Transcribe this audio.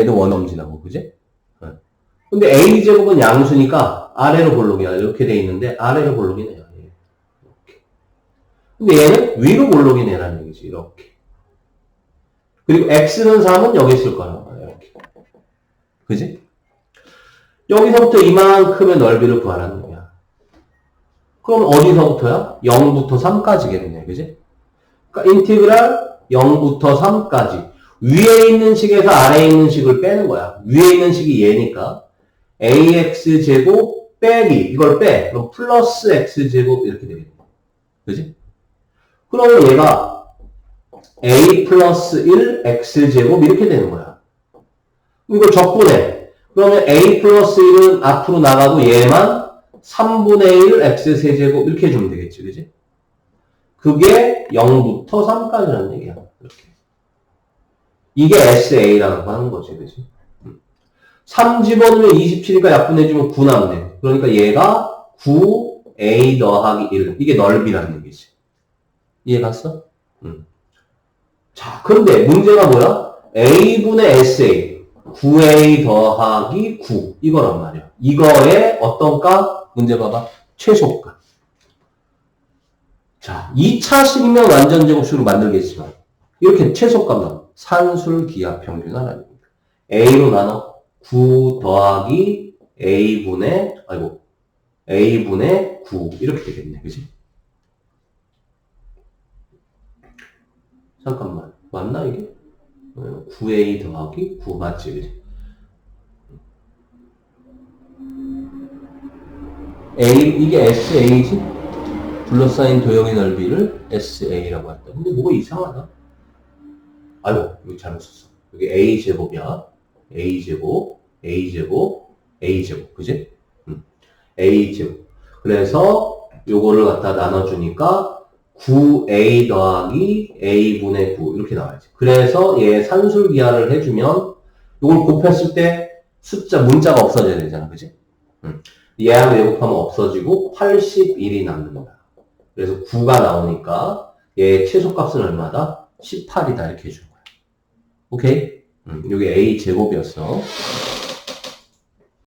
얘도 원엄지나고, 그지? 네. 근데 A 제곱은 양수니까 아래로 볼록이야. 이렇게 돼 있는데 아래로 볼록이네요. 예. 이렇게. 근데 얘는 위로 볼록이네라는 얘기지. 이렇게. 그리고 X는 3은 여기 있을 거야. 이렇게. 그지? 여기서부터 이만큼의 넓이를 구하라는 거야. 그럼 어디서부터야? 0부터 3까지겠네. 그지? 그러니까 인티그랄 0부터 3까지. 위에 있는 식에서 아래에 있는 식을 빼는 거야. 위에 있는 식이 얘니까 ax 제곱 빼기 이걸 빼. 그럼 플러스 x 제곱 이렇게 되겠네. 그지? 그러면 얘가 a 플러스 1 x 제곱 이렇게 되는 거야. 이걸 적분해. 그러면 a 플러스 1은 앞으로 나가고 얘만 3분의 1 x 세제곱 이렇게 해주면 되겠지. 그지? 그게 0부터 3까지라는 얘기야. 이렇게. 이게 SA라고 하는 거지, 그지? 3 집어넣으면 27이니까 약분해주면 9 남네. 그러니까 얘가 9A 더하기 1. 이게 넓이라는 얘기지. 이해 갔어? 음. 자, 그런데 문제가 뭐야? A분의 SA. 9A 더하기 9. 이거란 말이야. 이거의 어떤 값? 문제 봐봐. 최소값. 자, 2차 식이면 완전 제곱식으로 만들겠지만, 이렇게 최소값 나와. 산술 기하 평균 하나입니다. A로 나눠 9 더하기 A분의, 아이고, A분의 9. 이렇게 되겠네. 그지? 잠깐만. 맞나, 이게? 어, 9A 더하기 9 맞지, 그지? A, 이게 SA지? 둘러싸인 도형의 넓이를 SA라고 한다. 근데 뭐가 이상하다? 아이고, 여기 잘못 썼어. 여기 A 제곱이야. A 제곱, A 제곱, A 제곱. 그지? 음. A 제곱. 그래서 요거를 갖다 나눠주니까 9A 더하기 A분의 9 이렇게 나와야지. 그래서 얘 산술 기하를 해주면 요걸 곱했을 때 숫자, 문자가 없어져야 되잖아. 그지? 음. 얘하고 얘 곱하면 없어지고 81이 남는 거야. 그래서 9가 나오니까 얘 최소값은 얼마다? 18이다 이렇게 거야. 오케이? 음, 여기 A 제곱이었어.